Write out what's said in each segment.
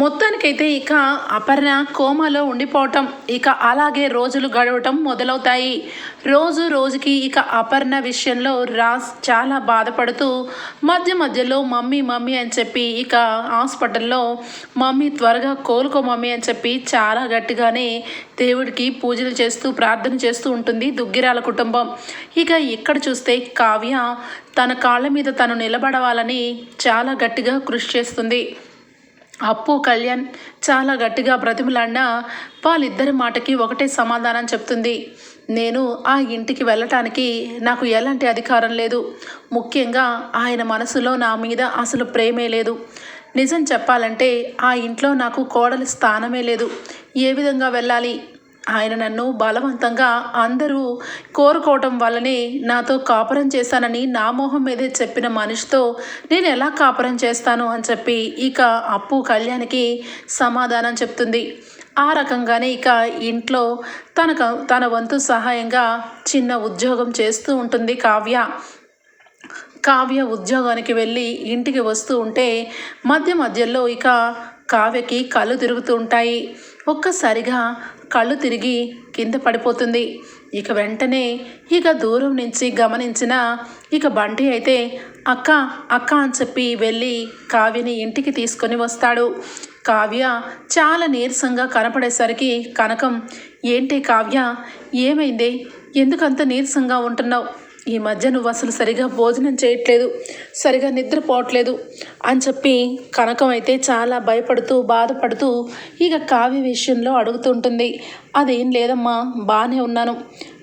మొత్తానికైతే ఇక అపర్ణ కోమాలో ఉండిపోవటం ఇక అలాగే రోజులు గడవటం మొదలవుతాయి. రోజు రోజుకి ఇక అపర్ణ విషయంలో రాజ్ చాలా బాధపడుతూ మధ్య మధ్యలో మమ్మీ మమ్మీ అని చెప్పి ఇక హాస్పిటల్లో మమ్మీ త్వరగా కోలుకో మమ్మీ అని చెప్పి చాలా గట్టిగానే దేవుడికి పూజలు చేస్తూ ప్రార్థన చేస్తూ ఉంటుంది దుగ్గిరాల కుటుంబం. ఇక ఇక్కడ చూస్తే కావ్య తన కాళ్ళ మీద తను నిలబడవాలని చాలా గట్టిగా కృషి చేస్తుంది. అప్పు కళ్యాణ్ చాలా గట్టిగా బ్రతిమలాడినా వాళ్ళిద్దరి మాటకి ఒకటే సమాధానం చెప్తుంది. నేను ఆ ఇంటికి వెళ్ళటానికి నాకు ఎలాంటి అధికారం లేదు. ముఖ్యంగా ఆయన మనసులో నా మీద అసలు ప్రేమే లేదు. నిజం చెప్పాలంటే ఆ ఇంట్లో నాకు కోడలి స్థానమే లేదు. ఏ విధంగా వెళ్ళాలి? ఆయన నన్ను బలవంతంగా అందరూ కోరుకోవటం వల్లనే నాతో కాపురం చేశానని నా మొహం మీదే చెప్పిన మనిషితో నేను ఎలా కాపురం చేస్తాను అని చెప్పి ఇక అప్పు కళ్యాణ్కి సమాధానం చెప్తుంది. ఆ రకంగానే ఇక ఇంట్లో తనకు తన వంతు సహాయంగా చిన్న ఉద్యోగం చేస్తూ ఉంటుంది కావ్య. కావ్య ఉద్యోగానికి వెళ్ళి ఇంటికి వస్తూ ఉంటే మధ్య మధ్యలో ఇక కావ్యకి కళ్ళు తిరుగుతూ ఉంటాయి. ఒక్కసారిగా కళ్ళు తిరిగి కింద పడిపోతుంది. ఇక వెంటనే ఇక దూరం నుంచి గమనించిన ఇక బంటి అయితే అక్క అక్క అని చెప్పి వెళ్ళి కావ్యని ఇంటికి తీసుకొని వస్తాడు. కావ్య చాలా నీరసంగా కనపడేసరికి కనకం ఏంటి కావ్య? ఏమైంది? ఎందుకంత నీరసంగా ఉంటున్నావు? ఈ మధ్య నువ్వు అసలు సరిగా భోజనం చేయట్లేదు సరిగా నిద్రపోవట్లేదు అని చెప్పి కనకం అయితే చాలా భయపడుతూ బాధపడుతూ ఇక కావ్య విషయంలో అడుగుతుంటుంది అదేం లేదమ్మా బాగానే ఉన్నాను.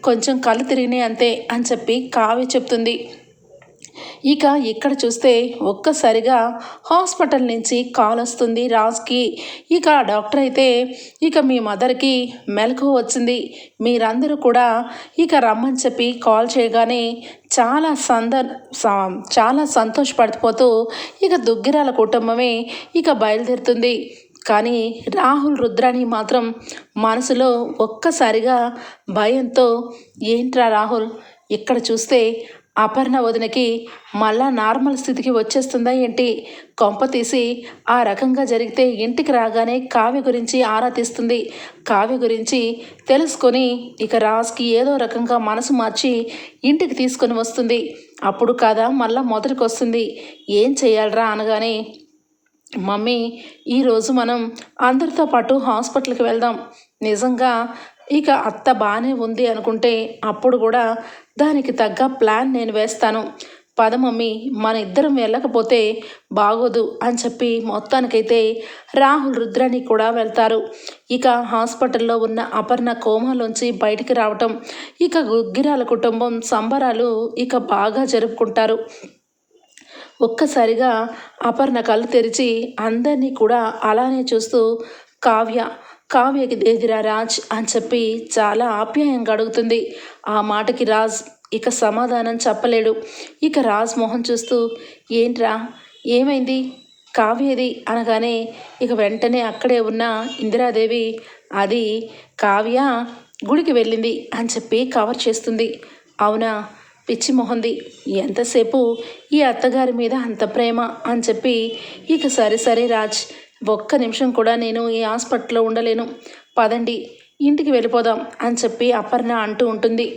కొంచెం కళ్ళు తిరిగినాయి అంతే అని చెప్పి కావ్య చెప్తుంది. ఇక ఇక్కడ చూస్తే ఒక్కసారిగా హాస్పిటల్ నుంచి కాల్ వస్తుంది రాజ్కి. ఇక డాక్టర్ అయితే ఇక మీ మదర్కి మెలకు వచ్చింది. మీరందరూ కూడా ఇక రమ్మని చెప్పి కాల్ చేయగానే చాలా సందర్ చాలా సంతోషపడిపోతూ ఇక దుగ్గిరాల కుటుంబమే ఇక బయలుదేరుతుంది. కానీ రాహుల్ రుద్రాని మాత్రం మనసులో ఒక్కసారిగా భయంతో ఏంట్రా రాహుల్ ఇక్కడ చూస్తే అపర్ణ వదినకి మళ్ళా నార్మల్ స్థితికి వచ్చేస్తుందా ఏంటి? కొంప తీసి ఆ రకంగా జరిగితే ఇంటికి రాగానే కావ్య గురించి ఆరా తీస్తుంది. కావ్య గురించి తెలుసుకొని ఇక రాజ్కి ఏదో రకంగా మనసు మార్చి ఇంటికి తీసుకొని వస్తుంది. అప్పుడు కాదా మళ్ళా మొదటికి వస్తుంది ఏం చేయాలరా అనగానే మమ్మీ ఈరోజు మనం అందరితో పాటు హాస్పిటల్కి వెళ్దాం. నిజంగా ఇక అత్త బాగానే ఉంది అనుకుంటే అప్పుడు కూడా దానికి తగ్గ ప్లాన్ నేను వేస్తాను. పద మమ్మీ మన ఇద్దరం వెళ్ళకపోతే బాగోదు అని చెప్పి మొత్తానికైతే రాహుల్ రుద్రాని కూడా వెళ్తారు. ఇక హాస్పిటల్లో ఉన్న అపర్ణ కోమాలోంచి బయటికి రావటం ఇక గుగ్గిరాల కుటుంబం సంబరాలు ఇక బాగా జరుపుకుంటారు. ఒక్కసారిగా అపర్ణ కళ్ళు తెరిచి అందరినీ కూడా అలానే చూస్తూ కావ్య కావ్యకి దేదిరా రాజ్ అని చెప్పి చాలా ఆప్యాయంగా అడుగుతుంది. ఆ మాటకి రాజ్ ఇక సమాధానం చెప్పలేడు. ఇక రాజ్ మొహం చూస్తూ ఏంట్రా? ఏమైంది? కావ్యది? అనగానే ఇక వెంటనే అక్కడే ఉన్న ఇందిరాదేవి అది కావ్య గుడికి వెళ్ళింది అని చెప్పి కవర్ చేస్తుంది. అవునా? పిచ్చి మొహంది. ఎంతసేపు ఈ అత్తగారి మీద అంత ప్రేమ? అని చెప్పి ఇక సరే సరే రాజ్ ఒక్క నిమిషం కూడా నేను ఈ హాస్పిటల్లో ఉండలేను. పదండి. ఇంటికి వెళ్ళిపోదాం అని చెప్పి అపర్ణ అంటూ ఉంటుంది.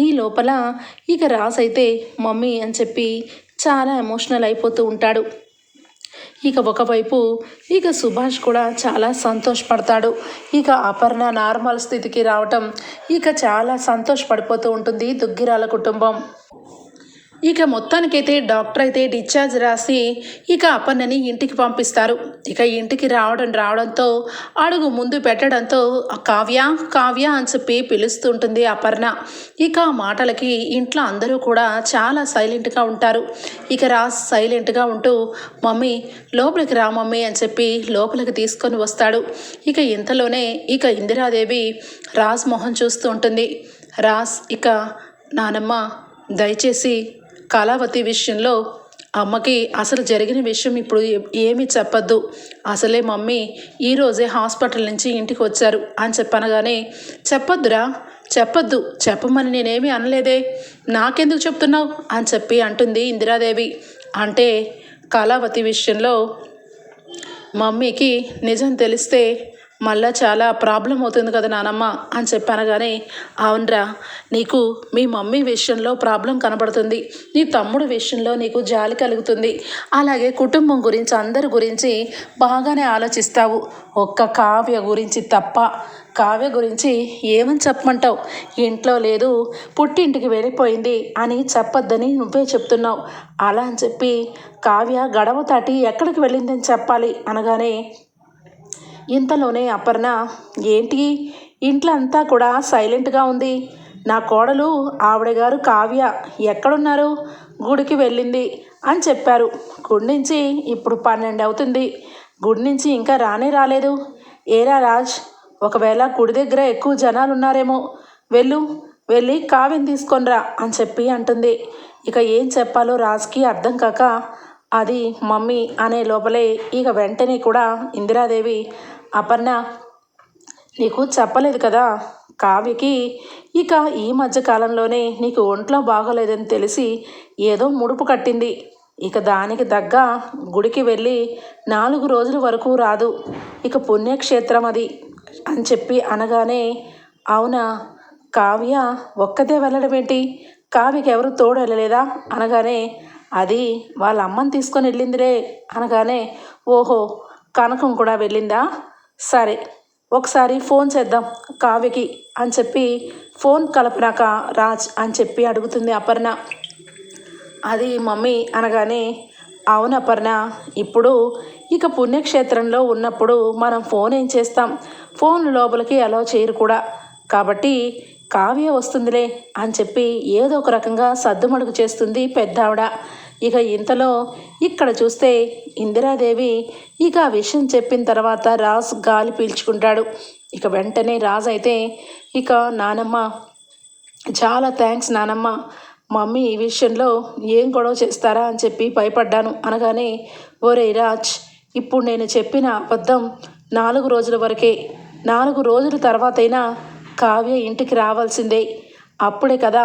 ఈ లోపల ఇక రాస్ అయితే మమ్మీ అని చెప్పి చాలా ఎమోషనల్ అయిపోతూ ఉంటాడు. ఇక ఒకవైపు ఇక సుభాష్ కూడా చాలా సంతోషపడతాడు. ఇక అపర్ణ నార్మల్ స్థితికి రావటం ఇక చాలా సంతోషపడిపోతూ ఉంటుంది దుగ్గిరాల కుటుంబం. ఇక మొత్తానికైతే డాక్టర్ అయితే డిశ్చార్జ్ రాసి ఇక అపర్ణని ఇంటికి పంపిస్తారు. ఇక ఇంటికి రావడం రావడంతో అడుగు ముందు పెట్టడంతో కావ్య కావ్య అని చెప్పి పిలుస్తుంటుంది అపర్ణ. ఇక ఆ మాటలకి ఇంట్లో అందరూ కూడా చాలా సైలెంట్గా ఉంటారు. ఇక రాజ్ సైలెంట్గా ఉంటూ మమ్మీ లోపలికి రా మమ్మీ అని చెప్పి లోపలికి తీసుకొని వస్తాడు. ఇక ఇంతలోనే ఇక ఇందిరాదేవి రాజ్ మొహం చూస్తూ ఉంటుంది. రాజ్ ఇక నానమ్మ దయచేసి కళావతి విషయంలో అమ్మకి అసలు జరిగిన విషయం ఇప్పుడు ఏమీ చెప్పొద్దు. అసలే మమ్మీ ఈరోజే హాస్పిటల్ నుంచి ఇంటికి వచ్చారు అని చెప్పనగానే చెప్పొద్దురా చెప్పొద్దు చెప్పమని నేనేమీ అనలేదే. నాకెందుకు చెప్తున్నావు? అని చెప్పి అంటుంది ఇందిరాదేవి. అంటే కళావతి విషయంలో మమ్మీకి నిజం తెలిస్తే మళ్ళా చాలా ప్రాబ్లం అవుతుంది కదా నానమ్మ అని చెప్పనగానే అవునరా నీకు మీ మమ్మీ విషయంలో ప్రాబ్లం కనబడుతుంది. నీ తమ్ముడు విషయంలో నీకు జాలి కలుగుతుంది. అలాగే కుటుంబం గురించి అందరి గురించి బాగానే ఆలోచిస్తావు. ఒక్క కావ్య గురించి తప్ప కావ్య గురించి ఏమని చెప్పమంటావు? ఇంట్లో లేదు పుట్టింటికి వెళ్ళిపోయింది అని చెప్పొద్దని నువ్వే చెప్తున్నావు. అలా అని చెప్పి కావ్య గడవ దాటి ఎక్కడికి వెళ్ళిందని చెప్పాలి అనగానే ఇంతలోనే అపర్ణ ఏంటి? ఇంట్లో అంతా కూడా సైలెంట్గా ఉంది. నా కోడలు ఆవిడ గారు కావ్య ఎక్కడున్నారు? గుడికి వెళ్ళింది అని చెప్పారు. గుడి నుంచి ఇప్పుడు పన్నెండు అవుతుంది. గుడి నుంచి ఇంకా రానే రాలేదు. ఏరా రాజ్ ఒకవేళ గుడి దగ్గర ఎక్కువ జనాలు ఉన్నారేమో వెళ్ళు. వెళ్ళి కావ్యం తీసుకొనిరా అని చెప్పి అంటుంది. ఇక ఏం చెప్పాలో రాజ్కి అర్థం కాక అది మమ్మీ అనే లోపలే ఇక వెంటనే కూడా ఇందిరాదేవి అపర్ణ నీకు చెప్పలేదు కదా? కావ్యకి ఇక ఈ మధ్యకాలంలోనే నీకు ఒంట్లో బాగోలేదని తెలిసి ఏదో ముడుపు కట్టింది. ఇక దానికి తగ్గ గుడికి వెళ్ళి నాలుగు రోజుల వరకు రాదు. ఇక పుణ్యక్షేత్రం అది అని చెప్పి అనగానే అవునా? కావ్య ఒక్కదే వెళ్ళడం ఏంటి కావ్యకి ఎవరు తోడు వెళ్ళలేదా? అనగానే అది వాళ్ళ అమ్మని తీసుకొని వెళ్ళిందిరే. అనగానే ఓహో కనకం కూడా వెళ్ళిందా? సరే ఒకసారి ఫోన్ చేద్దాం కావ్యకి అని చెప్పి ఫోన్ కలపనాక రాజ్ అని చెప్పి అడుగుతుంది అపర్ణ. అది మమ్మీ అనగానే అవును అపర్ణ ఇప్పుడు ఇక పుణ్యక్షేత్రంలో ఉన్నప్పుడు మనం ఫోన్ ఏం చేస్తాం? ఫోన్ లోపలికి అలో చేయరు కూడా. కాబట్టి కావ్య వస్తుందిలే అని చెప్పి ఏదో ఒక రకంగా సద్దుమడుగు చేస్తుంది పెద్దావిడ. ఇక ఇంతలో ఇక్కడ చూస్తే ఇందిరాదేవి ఇక ఆ విషయం చెప్పిన తర్వాత రాజ్ గాలి పీల్చుకుంటాడు. ఇక వెంటనే రాజ్ అయితే ఇక నానమ్మ చాలా థ్యాంక్స్ నానమ్మ మమ్మీ ఈ విషయంలో ఏం గొడవ చేస్తారా అని చెప్పి భయపడ్డాను. అనగానే ఓరే రాజ్ ఇప్పుడు నేను చెప్పిన అబద్ధం నాలుగు రోజుల వరకే. నాలుగు రోజుల తర్వాతైనా కావ్య ఇంటికి రావాల్సిందే. అప్పుడే కదా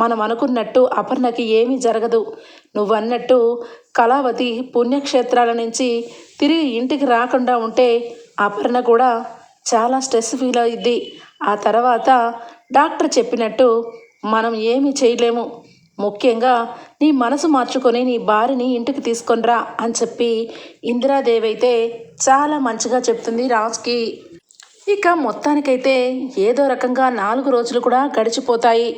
మనం అనుకున్నట్టు అపర్ణకి ఏమీ జరగదు. నువ్వన్నట్టు కళావతి పుణ్యక్షేత్రాల నుంచి తిరిగి ఇంటికి రాకుండా ఉంటే అపర్ణ కూడా చాలా స్ట్రెస్ ఫీల్ అయింది ఆ తర్వాత డాక్టర్ చెప్పినట్టు మనం ఏమీ చేయలేము. ముఖ్యంగా నీ మనసు మార్చుకొని నీ భార్యని ఇంటికి తీసుకొనిరా అని చెప్పి ఇందిరాదేవి అయితే చాలా మంచిగా చెప్తుంది రాజ్కి. ఇక మొత్తానికైతే ఏదో రకంగా నాలుగు రోజులు కూడా గడిచిపోతాయి.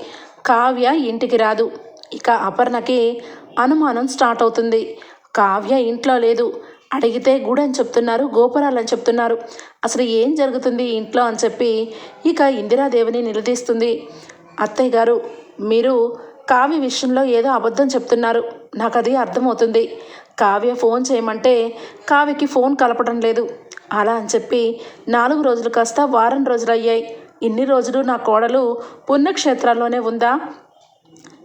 కావ్య ఇంటికి రాదు. ఇక అపర్ణకి అనుమానం స్టార్ట్ అవుతుంది. కావ్య ఇంట్లో లేదు. అడిగితే గుడి అని చెప్తున్నారు గోపురాలు అని చెప్తున్నారు. అసలు ఏం జరుగుతుంది ఇంట్లో అని చెప్పి ఇక ఇందిరాదేవిని నిలదీస్తుంది. అత్తయ్య గారు మీరు కావ్య విషయంలో ఏదో అబద్ధం చెప్తున్నారు. నాకు అది అర్థమవుతుంది. కావ్య ఫోన్ చేయమంటే కావ్యకి ఫోన్ కలపడం లేదు. అలా అని చెప్పి నాలుగు రోజులు కాస్త వారం రోజులు అయ్యాయి. ఇన్ని రోజులు నా కోడలు పుణ్యక్షేత్రాల్లోనే ఉందా?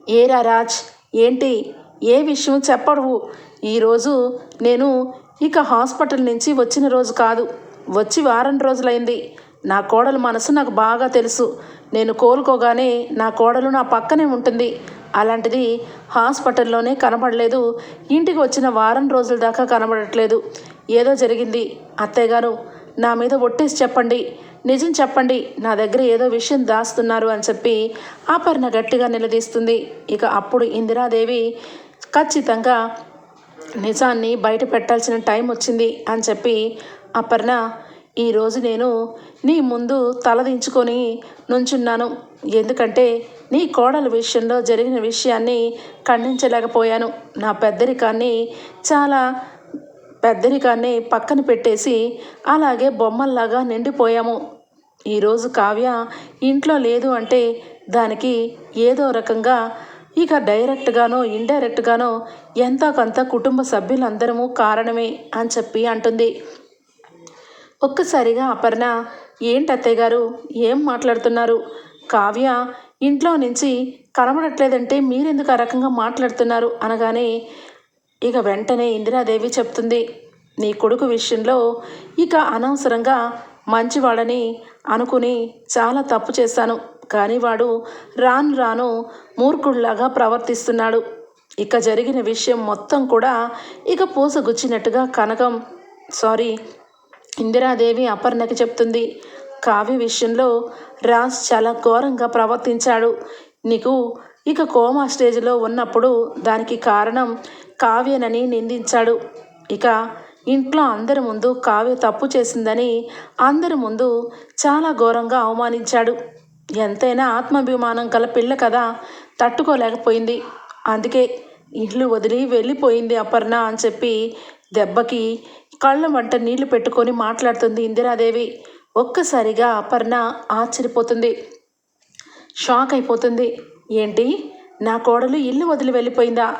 ఏరా రాజ్ ఏంటి? ఏ విషయం చెప్పవు ఈరోజు నేను ఇక హాస్పిటల్ నుంచి వచ్చిన రోజు కాదు. వచ్చి వారం రోజులైంది. నా కోడలు మనసు నాకు బాగా తెలుసు. నేను కోలుకోగానే నా కోడలు నా పక్కనే ఉంటుంది. అలాంటిది హాస్పిటల్లోనే కనబడలేదు. ఇంటికి వచ్చిన వారం రోజుల దాకా కనబడట్లేదు. ఏదో జరిగింది. అత్తయ్య గారు నా మీద ఒట్టేసి చెప్పండి. నిజం చెప్పండి నా దగ్గర ఏదో విషయం దాస్తున్నారు అని చెప్పి అపర్ణ గట్టిగా నిలదీస్తుంది. ఇక అప్పుడు ఇందిరాదేవి ఖచ్చితంగా నిజాన్ని బయట పెట్టాల్సిన టైం వచ్చింది అని చెప్పి అపర్ణ ఈరోజు నేను నీ ముందు తలదించుకొని నుంచున్నాను. ఎందుకంటే నీ కోడల విషయంలో జరిగిన విషయాన్ని ఖండించలేకపోయాను. నా పెద్దరికాన్ని చాలా పెద్దరికాన్ని పక్కన పెట్టేసి అలాగే బొమ్మల్లాగా నిండిపోయాము. ఈరోజు కావ్య ఇంట్లో లేదు అంటే దానికి ఏదో రకంగా ఇక డైరెక్ట్గానో ఇండైరెక్ట్గానో ఎంతో కొంత కుటుంబ సభ్యులందరము కారణమే అని చెప్పి అంటుంది. ఒక్కసారిగా అపర్ణ ఏంటత్తయ్య గారు? ఏం మాట్లాడుతున్నారు? కావ్య ఇంట్లో నుంచి కనబడట్లేదంటే మీరెందుకు ఆ రకంగా మాట్లాడుతున్నారు? అనగానే ఇక వెంటనే ఇందిరాదేవి చెప్తుంది నీ కొడుకు విషయంలో ఇక అనవసరంగా మంచివాడని అనుకుని చాలా తప్పు చేశాను. కానీ వాడు రాను రాను మూర్ఖుడిలాగా ప్రవర్తిస్తున్నాడు. ఇక జరిగిన విషయం మొత్తం కూడా ఇక పూసగుచ్చినట్టుగా కనకం. సారీ ఇందిరాదేవి అపర్ణకి చెప్తుంది. కావ్య విషయంలో రాజ్ చాలా ఘోరంగా ప్రవర్తించాడు. నీకు ఇక కోమా స్టేజ్లో ఉన్నప్పుడు దానికి కారణం కావ్యనని నిందించాడు. ఇక ఇంట్లో అందరి ముందు కావ్య తప్పు చేసిందని అందరి ముందు చాలా ఘోరంగా అవమానించాడు. ఎంతైనా ఆత్మాభిమానం గల పిల్ల కదా తట్టుకోలేకపోయింది. అందుకే ఇల్లు వదిలి వెళ్ళిపోయింది అపర్ణ అని చెప్పి దెబ్బకి కళ్ళ వంట నీళ్ళు పెట్టుకొని మాట్లాడుతుంది ఇందిరాదేవి. ఒక్కసారిగా అపర్ణ ఆశ్చర్యపోతుంది. షాక్ అయిపోతుంది. ఏంటి? నా కోడలు ఇల్లు వదిలి వెళ్ళిపోయిందా?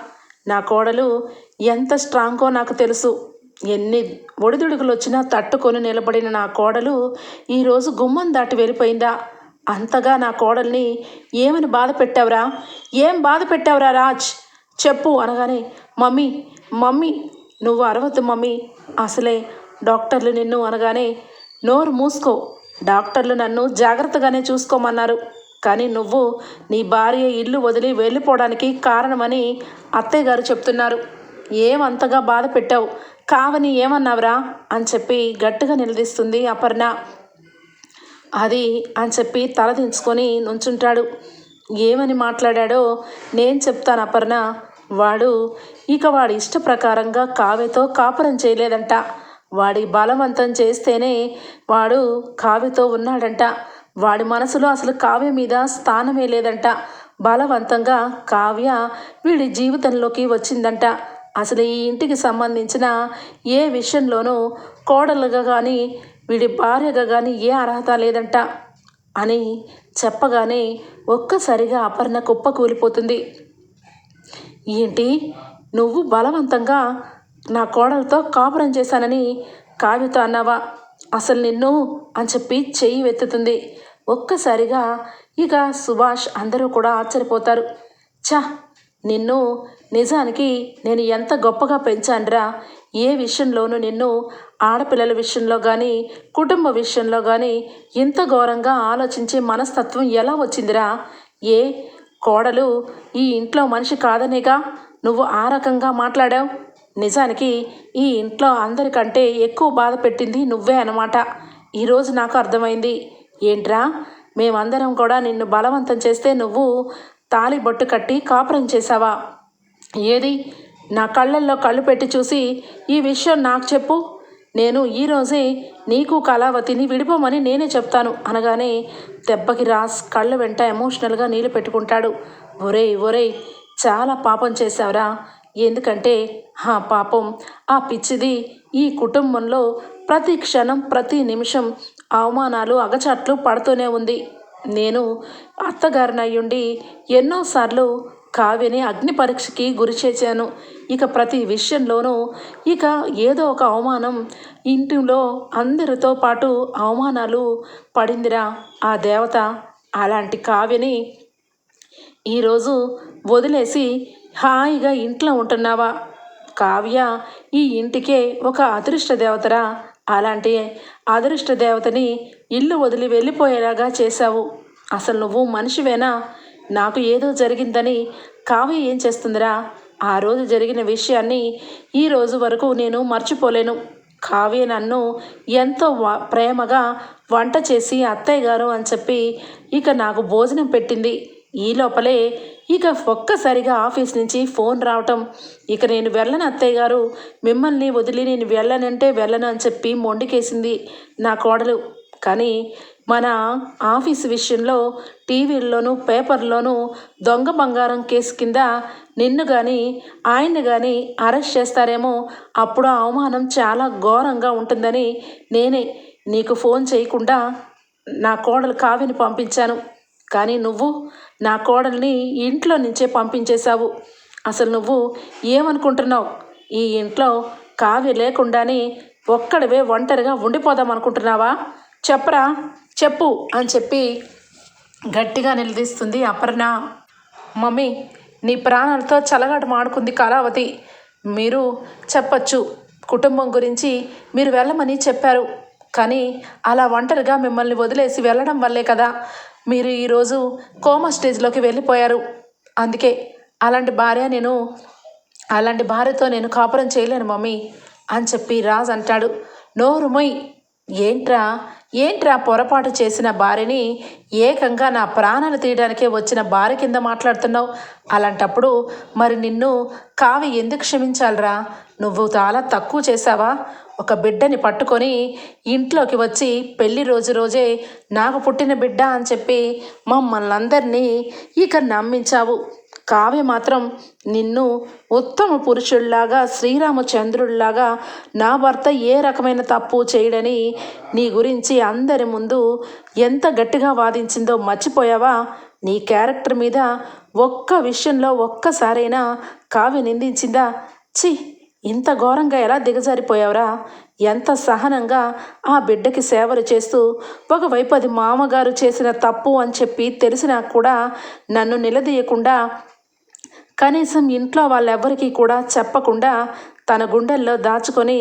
నా కోడలు ఎంత స్ట్రాంగో నాకు తెలుసు. ఎన్ని ఒడిదుడుకులు వచ్చినా తట్టుకొని నిలబడిన నా కోడలు ఈరోజు గుమ్మం దాటి వెళ్ళిపోయిందా? అంతగా నా కోడల్ని ఏమని బాధ పెట్టావురా? ఏం బాధ పెట్టావురా రాజ్? చెప్పు అనగానే మమ్మీ మమ్మీ నువ్వు అరవద్దు మమ్మీ. అసలే డాక్టర్లు నిన్ను అనగానే నోరు మూసుకో. డాక్టర్లు నన్ను జాగ్రత్తగానే చూసుకోమన్నారు. కానీ నువ్వు నీ భార్య ఇల్లు వదిలి వెళ్ళిపోవడానికి కారణమని అత్తయ్య గారు చెప్తున్నారు. ఏమంతగా బాధ పెట్టావు? కావని ఏమన్నావురా? అని చెప్పి గట్టిగా నిలదీస్తుంది అపర్ణ. అది అని చెప్పి తలదించుకొని నుంచుంటాడు. ఏమని మాట్లాడాడో నేను చెప్తాను అపర్ణ. వాడు ఇక వాడి ఇష్ట ప్రకారంగా కావ్యతో కాపురం చేయలేదంట. వాడి బలవంతం చేస్తేనే వాడు కావ్యతో ఉన్నాడంట. వాడి మనసులో అసలు కావ్య మీద స్థానమే లేదంట. బలవంతంగా కావ్య వీడి జీవితంలోకి వచ్చిందంట. అసలు ఈ ఇంటికి సంబంధించిన ఏ విషయంలోనూ కోడలుగా కానీ వీడి భార్యగా కానీ ఏ అర్హత లేదంట అని చెప్పగానే ఒక్కసారిగా అపర్ణ కుప్ప కూలిపోతుంది. ఏంటి? నువ్వు బలవంతంగా నా కోడలతో కాపురం చేశానని కావ్యతో అన్నావా? అసలు నిన్ను అని చెప్పి చెయ్యి వెత్తుతుంది. ఒక్కసారిగా ఇక సుభాష్ అందరూ కూడా ఆశ్చర్యపోతారు. చా నిన్ను నిజానికి నేను ఎంత గొప్పగా పెంచానురా? ఏ విషయంలోనూ నిన్ను ఆడపిల్లల విషయంలో కానీ కుటుంబ విషయంలో కానీ ఇంత ఘోరంగా ఆలోచించే మనస్తత్వం ఎలా వచ్చిందిరా? ఏ కోడలు ఈ ఇంట్లో మనిషి కాదనేగా నువ్వు ఆ రకంగా మాట్లాడావు? నిజానికి ఈ ఇంట్లో అందరికంటే ఎక్కువ బాధ పెట్టింది నువ్వే అనమాట ఈరోజు నాకు అర్థమైంది. ఏంట్రా? మేమందరం కూడా నిన్ను బలవంతం చేస్తే నువ్వు తాలి బొట్టు కట్టి కాపురం చేశావా? ఏది? నా కళ్ళల్లో కళ్ళు పెట్టి చూసి ఈ విషయం నాకు చెప్పు. నేను ఈరోజే నీకు కళావతిని విడిపోమని నేనే చెప్తాను అనగానే దెబ్బకి రాస్ కళ్ళ వెంట ఎమోషనల్గా నీళ్ళు పెట్టుకుంటాడు. ఒరేయ్ ఒరేయ్ చాలా పాపం చేశావురా. ఎందుకంటే ఆ పాపం ఆ పిచ్చిది ఈ కుటుంబంలో ప్రతి క్షణం ప్రతి నిమిషం అవమానాలు అగచాట్లు పడుతూనే ఉంది. నేను అత్తగారినయ్యుండి ఎన్నోసార్లు కావ్యని అగ్ని పరీక్షకి గురి చేశాను. ఇక ప్రతి విషయంలోనూ ఇక ఏదో ఒక అవమానం ఇంటిలో అందరితో పాటు అవమానాలు పడిందిరా ఆ దేవత. అలాంటి కావ్యని ఈరోజు వదిలేసి హాయిగా ఇంట్లో ఉంటున్నావా? కావ్య ఈ ఇంటికే ఒక అదృష్ట దేవతరా? అలాంటి అదృష్ట దేవతని ఇల్లు వదిలి వెళ్ళిపోయేలాగా చేశావు. అసలు నువ్వు మనిషివేనా? నాకు ఏదో జరిగిందని కావ్య ఏం చేస్తుందిరా? ఆ రోజు జరిగిన విషయాన్ని ఈ రోజు వరకు నేను మర్చిపోలేను. కావ్య నన్ను ఎంతో వ- ప్రేమగా వంట చేసి అత్తయ్య గారు అని చెప్పి ఇక నాకు భోజనం పెట్టింది. ఈ లోపలే ఇక ఒక్కసారిగా ఆఫీస్ నుంచి ఫోన్ రావటం. ఇక నేను వెళ్ళను అత్తయ్య గారు. మిమ్మల్ని వదిలి నేను వెళ్ళనంటే వెళ్ళను అని చెప్పి మొండికేసింది నా కోడలు. కానీ మన ఆఫీస్ విషయంలో టీవీల్లోనూ పేపర్లోనూ దొంగ బంగారం కేసు కింద నిన్ను కానీ ఆయన్ని కానీ అరెస్ట్ చేస్తారేమో అప్పుడు ఆ అవమానం చాలా ఘోరంగా ఉంటుందని నేనే నీకు ఫోన్ చేయకుండా నా కోడలు కావిని పంపించాను. కానీ నువ్వు నా కోడల్ని ఇంట్లో నుంచే పంపించేశావు. అసలు నువ్వు ఏమనుకుంటున్నావు? ఈ ఇంట్లో కావ్య లేకుండానే ఒక్కడవే ఒంటరిగా ఉండిపోదాం అనుకుంటున్నావా చెప్పరా? చెప్పు అని చెప్పి గట్టిగా నిలదీస్తుంది అపర్ణ. మమ్మీ నీ ప్రాణాలతో చలగాట మాడుకుంది కళావతి. మీరు చెప్పచ్చు కుటుంబం గురించి మీరు వెళ్ళమని చెప్పారు. కానీ అలా ఒంటరిగా మిమ్మల్ని వదిలేసి వెళ్ళడం వల్లే కదా మీరు ఈరోజు కోమా స్టేజ్లోకి వెళ్ళిపోయారు. అందుకే అలాంటి భార్య నేను అలాంటి భార్యతో నేను కాపురం చేయలేను మమ్మీ అని చెప్పి రాజ్ అంటాడు. నోరుమొయ్ ఏంట్రా? ఏంట్రా పొరపాటు చేసిన భార్యని ఏకంగా నా ప్రాణాలు తీయడానికే వచ్చిన భార్య కింద మాట్లాడుతున్నావు? అలాంటప్పుడు మరి నిన్ను కావి ఎందుకు క్షమించాలిరా? నువ్వు చాలా తక్కువ చేశావా? ఒక బిడ్డని పట్టుకొని ఇంట్లోకి వచ్చి పెళ్ళి రోజు రోజే నాకు పుట్టిన బిడ్డ అని చెప్పి మమ్మల్ని అందరినీ ఇక నమ్మించావు. కావ్య మాత్రం నిన్ను ఉత్తమ పురుషుల్లాగా శ్రీరామచంద్రుల్లాగా నా భర్త ఏ రకమైన తప్పు చేయడని నీ గురించి అందరి ముందు ఎంత గట్టిగా వాదించిందో మర్చిపోయావా? నీ క్యారెక్టర్ మీద ఒక్క విషయంలో ఒక్కసారైనా కావ్య నిందించిందా? ఛీ ఇంత ఘోరంగా ఎలా దిగజారిపోయావురా? ఎంత సహనంగా ఆ బిడ్డకి సేవలు చేస్తూ ఒకవైపు అది మామగారు చేసిన తప్పు అని చెప్పి తెలిసినా కూడా నన్ను నిలదీయకుండా కనీసం ఇంట్లో వాళ్ళెవ్వరికీ కూడా చెప్పకుండా తన గుండెల్లో దాచుకొని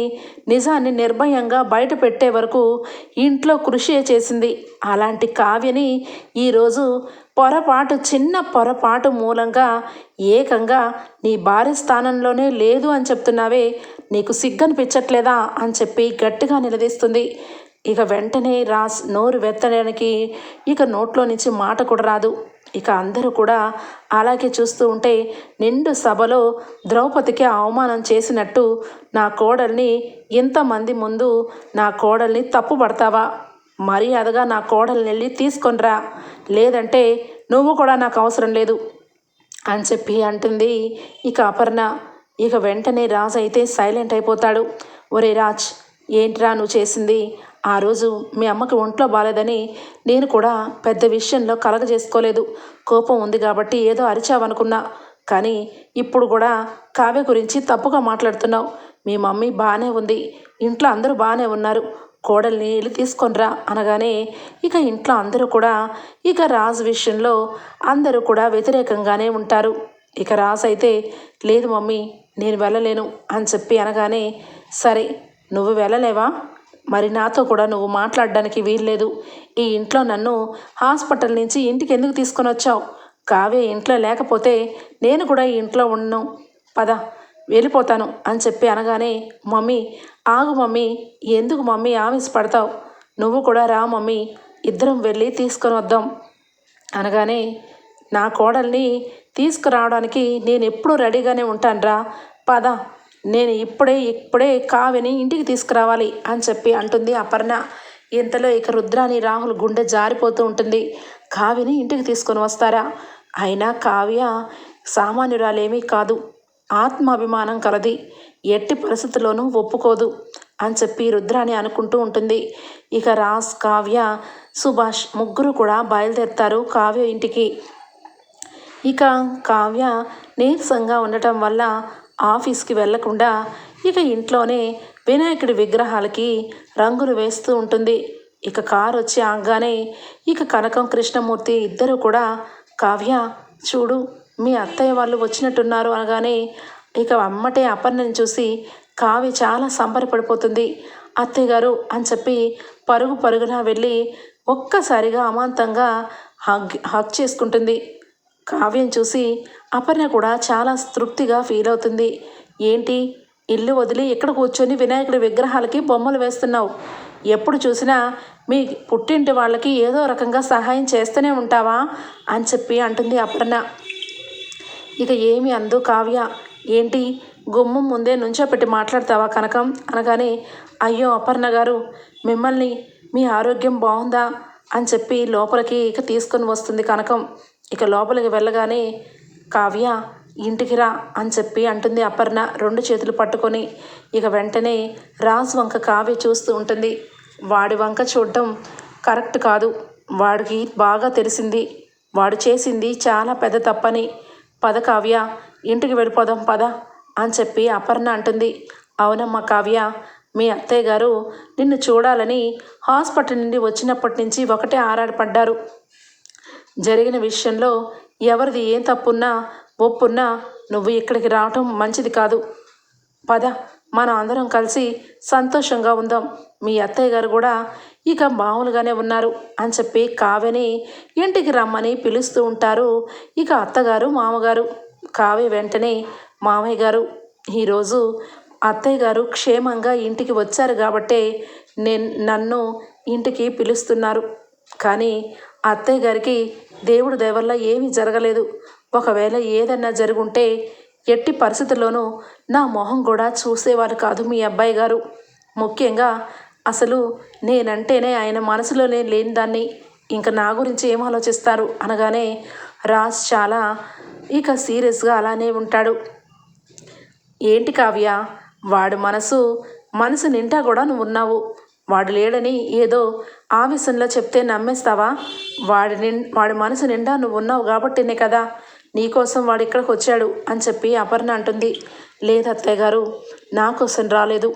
నిజాన్ని నిర్భయంగా బయట పెట్టే వరకు ఇంట్లో కృషి చేసింది. అలాంటి కావ్యని ఈరోజు పొరపాటు చిన్న పొరపాటు మూలంగా ఏకంగా నీ భార్య స్థానంలోనే లేదు అని చెప్తున్నావే నీకు సిగ్గనిపించట్లేదా అని చెప్పి గట్టిగా నిలదీస్తుంది. ఇక వెంటనే రాస్ నోరు వెత్తడానికి ఇక నోట్లో నుంచి మాట కూడా రాదు. ఇక అందరూ కూడా అలాగే చూస్తూ ఉంటే నిండు సభలో ద్రౌపదికి అవమానం చేసినట్టు నా కోడల్ని ఇంతమంది ముందు నా కోడల్ని తప్పు పడతావా మర్యాదగా నా కోడల్ని వెళ్ళి తీసుకొనిరా. లేదంటే నువ్వు కూడా నాకు అవసరం లేదు అని చెప్పి అంటుంది ఇక అపర్ణ. ఇక వెంటనే రాజు అయితే సైలెంట్ అయిపోతాడు. ఒరే రాజ్ ఏంట్రా నువ్వు చేసింది? ఆ రోజు మీ అమ్మకి ఒంట్లో బాగాలేదని నేను కూడా పెద్ద విషయంలో కలగజేసుకోలేదు. కోపం ఉంది కాబట్టి ఏదో అరిచావనుకున్నా. కానీ ఇప్పుడు కూడా కావ్య గురించి తప్పుగా మాట్లాడుతున్నావు. మీ మమ్మీ బాగానే ఉంది. ఇంట్లో అందరూ బాగానే ఉన్నారు. కోడల్ని వెళ్ళి తీసుకొనిరా అనగానే ఇక ఇంట్లో అందరూ కూడా ఇక రాజు విషయంలో అందరూ కూడా వ్యతిరేకంగానే ఉంటారు. ఇక రాజు అయితే లేదు మమ్మీ నేను వెళ్ళలేను అని చెప్పి అనగానే సరే నువ్వు వెళ్ళలేవా? మరి నాతో కూడా నువ్వు మాట్లాడడానికి వీల్లేదు. ఈ ఇంట్లో నన్ను హాస్పిటల్ నుంచి ఇంటికి ఎందుకు తీసుకొని వచ్చావు? కావే ఇంట్లో లేకపోతే నేను కూడా ఈ ఇంట్లో ఉండను. పద వెళ్ళిపోతాను అని చెప్పి అనగానే మమ్మీ ఆగు మమ్మీ ఎందుకు మమ్మీ ఆవేశపడతావు? నువ్వు కూడా రా మమ్మీ ఇద్దరం వెళ్ళి తీసుకొని వద్దాం. అనగానే నా కోడల్ని తీసుకురావడానికి నేను ఎప్పుడూ రెడీగానే ఉంటానురా. పద నేను ఇప్పుడే ఇప్పుడే కావ్యని ఇంటికి తీసుకురావాలి అని చెప్పి అంటుంది అపర్ణ. ఇంతలో ఇక రుద్రాని రాహుల్ గుండె జారిపోతూ ఉంటుంది. కావ్యని ఇంటికి తీసుకొని వస్తారా? అయినా కావ్య సామాన్యురాలేమీ కాదు. ఆత్మాభిమానం కలది. ఎట్టి పరిస్థితుల్లోనూ ఒప్పుకోదు అని చెప్పి రుద్రాని అనుకుంటూ ఉంటుంది. ఇక రాస్ కావ్య సుభాష్ ముగ్గురు కూడా బయలుదేరుతారు కావ్య ఇంటికి. ఇక కావ్య నీరసంగా ఉండటం వల్ల ఆఫీస్కి వెళ్ళకుండా ఇక ఇంట్లోనే వినాయకుడి విగ్రహాలకి రంగులు వేస్తూ ఉంటుంది. ఇక కారు వచ్చి ఆగానే ఇక కనకం కృష్ణమూర్తి ఇద్దరు కూడా కావ్య చూడు మీ అత్తయ్య వాళ్ళు వచ్చినట్టున్నారు అనగానే ఇక అమ్మటే అపర్ణని చూసి కావ్య చాలా సంబరపడిపోతుంది. అత్తయ్య గారు అని చెప్పి పరుగు పరుగున వెళ్ళి ఒక్కసారిగా అమాంతంగా హగ్ హగ్ చేసుకుంటుంది. కావ్యం చూసి అపర్ణ కూడా చాలా తృప్తిగా ఫీల్ అవుతుంది. ఏంటి? ఇల్లు వదిలి ఇక్కడ కూర్చొని వినాయకుడి విగ్రహాలకి బొమ్మలు వేస్తున్నావు. ఎప్పుడు చూసినా మీ పుట్టింటి వాళ్ళకి ఏదో రకంగా సహాయం చేస్తూనే ఉంటావా? అని చెప్పి అంటుంది అపర్ణ. ఇక ఏమి అందు కావ్య. ఏంటి? గుమ్మం ముందే నుంచో పెట్టి మాట్లాడతావా కనకం? అనగానే అయ్యో అపర్ణ గారు మిమ్మల్ని మీ ఆరోగ్యం బాగుందా? అని చెప్పి లోపలికి ఇక తీసుకొని వస్తుంది కనకం. ఇక లోపలికి వెళ్ళగానే కావ్య ఇంటికి రా అని చెప్పి అంటుంది అపర్ణ రెండు చేతులు పట్టుకొని. ఇక వెంటనే రాజు వంక కావ్య చూస్తూ ఉంటుంది. వాడి వంక చూడటం కరెక్ట్ కాదు. వాడికి బాగా తెలిసింది. వాడు చేసింది చాలా పెద్ద తప్పని. పద కావ్య ఇంటికి వెళ్ళిపోదాం పద అని చెప్పి అపర్ణ అంటుంది. అవునమ్మా కావ్య మీ అత్తయ్య గారు నిన్ను చూడాలని హాస్పిటల్ నుండి వచ్చినప్పటి నుంచి ఒకటే ఆరాటపడ్డారు. జరిగిన విషయంలో ఎవరిది ఏం తప్పున్నా ఒప్పున్నా నువ్వు ఇక్కడికి రావటం మంచిది కాదు. పద మనం అందరం కలిసి సంతోషంగా ఉందాం. మీ అత్తయ్య గారు కూడా ఇక మామూలుగానే ఉన్నారు అని చెప్పి కావ్యని ఇంటికి రమ్మని పిలుస్తూ ఉంటారు ఇక అత్తగారు మామగారు. కావ్య వెంటనే మామయ్య గారు ఈరోజు అత్తయ్య గారు క్షేమంగా ఇంటికి వచ్చారు కాబట్టే నేను నన్ను ఇంటికి పిలుస్తున్నారు. కానీ అత్తయ్య గారికి దేవుడు దయవల్ల ఏమీ జరగలేదు. ఒకవేళ ఏదన్నా జరుగుంటే ఎట్టి పరిస్థితుల్లోనూ నా మొహం కూడా చూసేవారు కాదు మీ అబ్బాయి గారు. ముఖ్యంగా అసలు నేనంటేనే ఆయన మనసులోనే లేని దాన్ని ఇంకా నా గురించి ఏం ఆలోచిస్తారు? అనగానే రాజ్ చాలా ఇక సీరియస్గా అలానే ఉంటాడు. ఏంటి కావ్య? వాడి మనసు మనసు నిండా కూడా నువ్వు ఉన్నావు. వాడు లేడని ఏదో ఆవేశంలో చెప్తే నమ్మేస్తావా? వాడి నిం వాడి మనసు నిండా నువ్వు ఉన్నావు కాబట్టినే కదా. నీకోసం వాడు ఇక్కడికి వచ్చాడు అని చెప్పి అపర్ణ అంటుంది. లేదు అత్తయ్య గారు నా కోసం రాలేదు.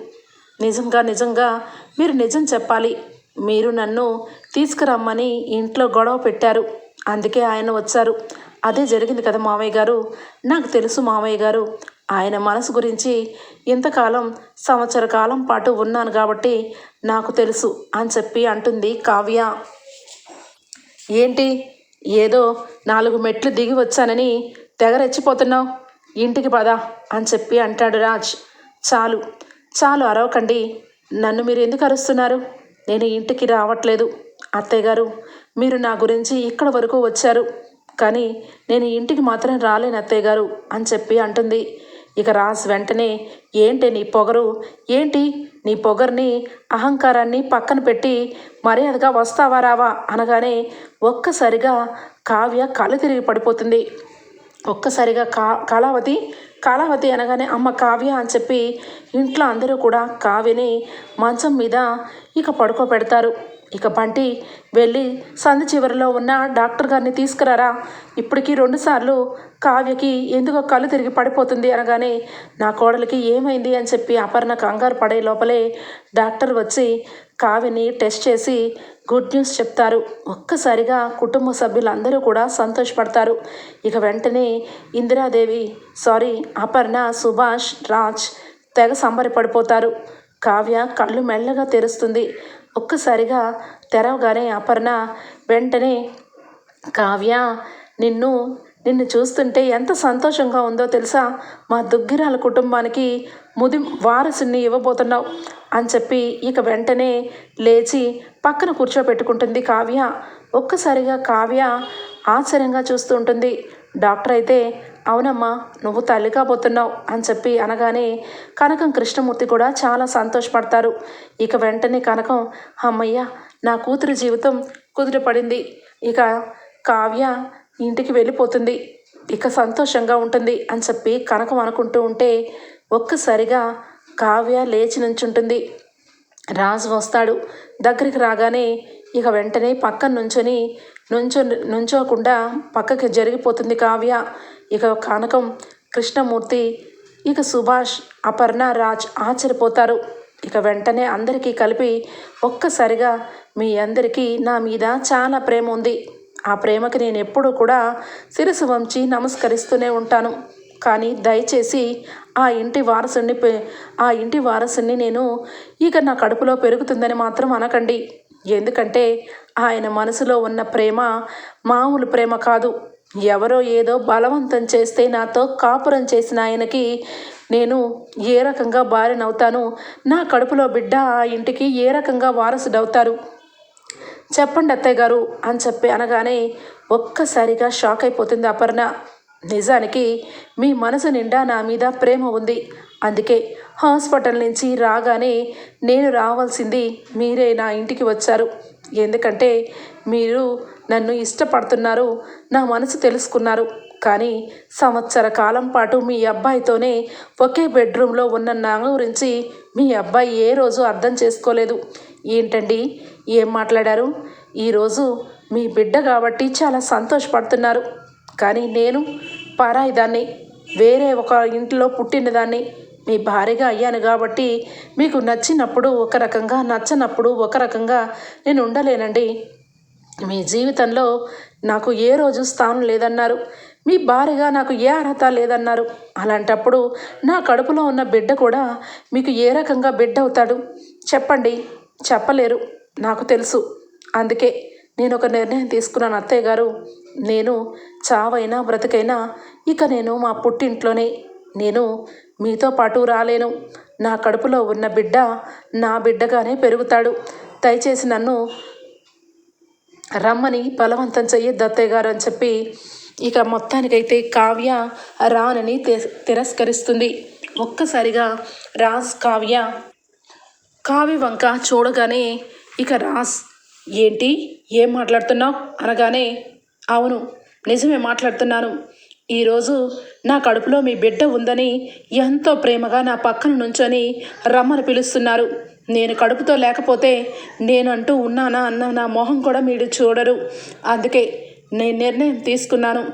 నిజంగా నిజంగా మీరు నిజం చెప్పాలి. మీరు నన్ను తీసుకురమ్మని ఇంట్లో గొడవ పెట్టారు. అందుకే ఆయన వచ్చారు. అదే జరిగింది కదా మామయ్య గారు. నాకు తెలుసు మామయ్య గారు. ఆయన మనసు గురించి ఇంతకాలం సంవత్సర కాలం పాటు ఉన్నాను కాబట్టి నాకు తెలుసు అని చెప్పి అంటుంది కావ్య. ఏంటి? ఏదో నాలుగు మెట్లు దిగి వచ్చానని తెగ రెచ్చిపోతున్నావు. ఇంటికి పదా అని చెప్పి అంటాడు రాజ్. చాలు చాలు అరవకండి. నన్ను మీరు ఎందుకు అరుస్తున్నారు? నేను ఇంటికి రావట్లేదు. అత్తయ్య గారు మీరు నా గురించి ఇక్కడ వరకు వచ్చారు. కానీ నేను ఇంటికి మాత్రం రాలేను అత్తయ్య గారు అని చెప్పి అంటుంది. ఇక రాజ్ వెంటనే ఏంటి నీ పొగరు? ఏంటి? నీ పొగర్ని అహంకారాన్ని పక్కన పెట్టి మర్యాదగా వస్తావా రావా? అనగానే ఒక్కసారిగా కావ్య కళ్ళు తిరిగి పడిపోతుంది. ఒక్కసారిగా కా కళావతి కళావతి అనగానే అమ్మ కావ్య అని చెప్పి ఇంట్లో అందరూ కూడా కావ్యని మంచం మీద ఇక పడుకోబెడతారు. ఇక బంటి వెళ్ళి సంధి చివరిలో ఉన్న డాక్టర్ గారిని తీసుకురారా? ఇప్పటికీ రెండుసార్లు కావ్యకి ఎందుకో కళ్ళు తిరిగి పడిపోతుంది అనగానే నా కోడలికి ఏమైంది అని చెప్పి అపర్ణ కంగారు పడే లోపలే డాక్టర్ వచ్చి కావ్యని టెస్ట్ చేసి గుడ్ న్యూస్ చెప్తారు. ఒక్కసారిగా కుటుంబ సభ్యులందరూ కూడా సంతోషపడతారు. ఇక వెంటనే ఇందిరాదేవి సారీ అపర్ణ సుభాష్ రాజ్ తెగ సంబరపడిపోతారు. కావ్య కళ్ళు మెల్లగా తెరుస్తుంది. ఒక్కసారిగా తెరవగానే అపర్ణ వెంటనే కావ్య నిన్ను నిన్ను చూస్తుంటే ఎంత సంతోషంగా ఉందో తెలుసా? మా దుగ్గిరాల కుటుంబానికి ముది వారసుని ఇవ్వబోతున్నావు అని చెప్పి ఇక వెంటనే లేచి పక్కన కూర్చోబెట్టుకుంటుంది కావ్య. ఒక్కసారిగా కావ్య ఆశ్చర్యంగా చూస్తూ ఉంటుంది. డాక్టర్ అయితే అవునమ్మా నువ్వు తల్లి కాబోతున్నావు అని చెప్పి అనగానే కనకం కృష్ణమూర్తి కూడా చాలా సంతోషపడతారు. ఇక వెంటనే కనకం అమ్మయ్య నా కూతురు జీవితం కుదిరిపడింది ఇక కావ్య ఇంటికి వెళ్ళిపోతుంది. ఇక సంతోషంగా ఉంటుంది అని చెప్పి కనకం అనుకుంటూ ఉంటే ఒక్కసారిగా కావ్య లేచి నుంచుంటుంది. రాజు వస్తాడు. దగ్గరికి రాగానే ఇక వెంటనే పక్కన నుంచొని నుంచో నుంచోకుండా పక్కకి జరిగిపోతుంది కావ్య. ఇక కనకం కృష్ణమూర్తి ఇక సుభాష్ అపర్ణ రాజ్ ఆశ్చర్యపోతారు. ఇక వెంటనే అందరికీ కలిపి ఒక్కసారిగా మీ అందరికీ నా మీద చాలా ప్రేమ ఉంది. ఆ ప్రేమకి నేను ఎప్పుడూ కూడా శిరసు వంచి నమస్కరిస్తూనే ఉంటాను. కానీ దయచేసి ఆ ఇంటి వారసుని ఆ ఇంటి వారసుని నేను ఇక నా కడుపులో పెరుగుతుందని మాత్రం అనకండి. ఎందుకంటే ఆయన మనసులో ఉన్న ప్రేమ మామూలు ప్రేమ కాదు. ఎవరో ఏదో బలవంతం చేస్తే నాతో కాపురం చేసిన ఆయనకి నేను ఏ రకంగా భార్యనవుతాను నా కడుపులో బిడ్డ ఆ ఇంటికి ఏ రకంగా వారసుడవుతారు? చెప్పండి అత్తయ్య గారు అని చెప్పి అనగానే ఒక్కసారిగా షాక్ అయిపోతుంది అపర్ణ. నిజానికి మీ మనసు నిండా నా మీద ప్రేమ ఉంది. అందుకే హాస్పిటల్ నుంచి రాగానే నేను రావాల్సింది మీరే నా ఇంటికి వచ్చారు. ఎందుకంటే మీరు నన్ను ఇష్టపడుతున్నారు నా మనసు తెలుసుకున్నారు. కానీ సంవత్సర కాలం పాటు మీ అబ్బాయితోనే ఒకే బెడ్రూమ్లో ఉన్న నా గురించి మీ అబ్బాయి ఏ రోజు అర్థం చేసుకోలేదు. ఏంటండి? ఏం మాట్లాడారు? ఈరోజు మీ బిడ్డ కాబట్టి చాలా సంతోషపడుతున్నారు. కానీ నేను పారాయి దాన్ని వేరే ఒక ఇంట్లో పుట్టినదాన్ని మీ భార్యగా అయ్యాను కాబట్టి మీకు నచ్చినప్పుడు ఒక రకంగా నచ్చనప్పుడు ఒక రకంగా నేను ఉండలేనండి. మీ జీవితంలో నాకు ఏ రోజు స్థానం లేదన్నారు. మీ భార్యగా నాకు ఏ అర్హత లేదన్నారు. అలాంటప్పుడు నా కడుపులో ఉన్న బిడ్డ కూడా మీకు ఏ రకంగా బిడ్డ అవుతాడు? చెప్పండి. చెప్పలేరు. నాకు తెలుసు. అందుకే నేను ఒక నిర్ణయం తీసుకున్నాను అత్తయ్య గారు. నేను చావైనా బ్రతికైనా ఇక నేను మా పుట్టింట్లోనే. నేను మీతో పాటు రాలేను. నా కడుపులో ఉన్న బిడ్డ నా బిడ్డగానే పెరుగుతాడు. దయచేసి నన్ను రమ్మని బలవంతం చెయ్యి దత్తయ్య గారు అని చెప్పి ఇక మొత్తానికైతే కావ్య రానని తిరస్కరిస్తుంది. ఒక్కసారిగా రాజ్ కావ్య కావ్య వంక చూడగానే ఇక రాజ్ ఏంటి? ఏం మాట్లాడుతున్నావు? అనగానే అవును నిజమే మాట్లాడుతున్నాను. ఈరోజు నా కడుపులో మీ బిడ్డ ఉందని ఎంతో ప్రేమగా నా పక్కన నుంచొని రమ్మని పిలుస్తున్నారు. నేను కడుపుతో లేకపోతే నేను అంటూ ఉన్నానా అన్న నా మొహం కూడా మీరు చూడరు. అందుకే నేను నిర్ణయం తీసుకున్నాను.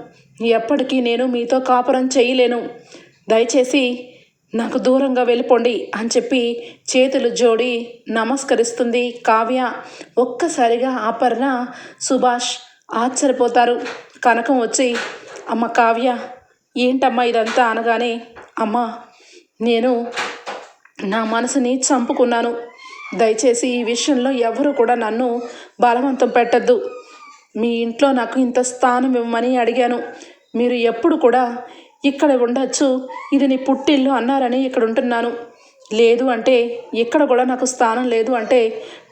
ఎప్పటికీ నేను మీతో కాపురం చేయలేను. దయచేసి నాకు దూరంగా వెళ్ళిపోండి అని చెప్పి చేతులు జోడి నమస్కరిస్తుంది కావ్య. ఒక్కసారిగా ఆపరణ సుభాష్ ఆశ్చర్యపోతారు. కనకం వచ్చి అమ్మ కావ్య ఏంటమ్మా ఇదంతా అనగానే అమ్మ నేను నా మనసుని చంపుకున్నాను. దయచేసి ఈ విషయంలో ఎవరు కూడా నన్ను బలవంతం పెట్టద్దు. మీ ఇంట్లో నాకు ఇంత స్థానం ఇవ్వమని అడిగాను. మీరు ఎప్పుడు కూడా ఇక్కడ ఉండొచ్చు ఇది నీ పుట్టిల్లు అన్నారని ఇక్కడ ఉంటున్నాను. లేదు అంటే ఇక్కడ కూడా నాకు స్థానం లేదు అంటే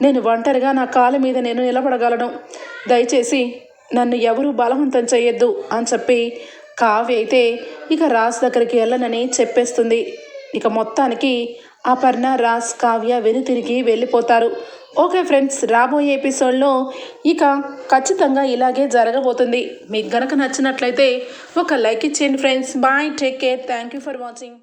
నేను ఒంటరిగా నా కాళ్ళ మీద నేను నిలబడగలను. దయచేసి నన్ను ఎవరు బలవంతం చేయొద్దు అని చెప్పి కావ్య అయితే ఇక రాజ్ దగ్గరికి వెళ్ళనని చెప్పేస్తుంది. ఇక మొత్తానికి అపర్ణ రాజ్ కావ్య వెనుతిరిగి వెళ్ళిపోతారు. ఓకే ఫ్రెండ్స్ రాబోయే ఎపిసోడ్లో ఇక ఖచ్చితంగా ఇలాగే జరగబోతుంది. మీకు గనక నచ్చినట్లయితే ఒక లైక్ ఇచ్చేయండి friends. Bye take care. Thank you for watching.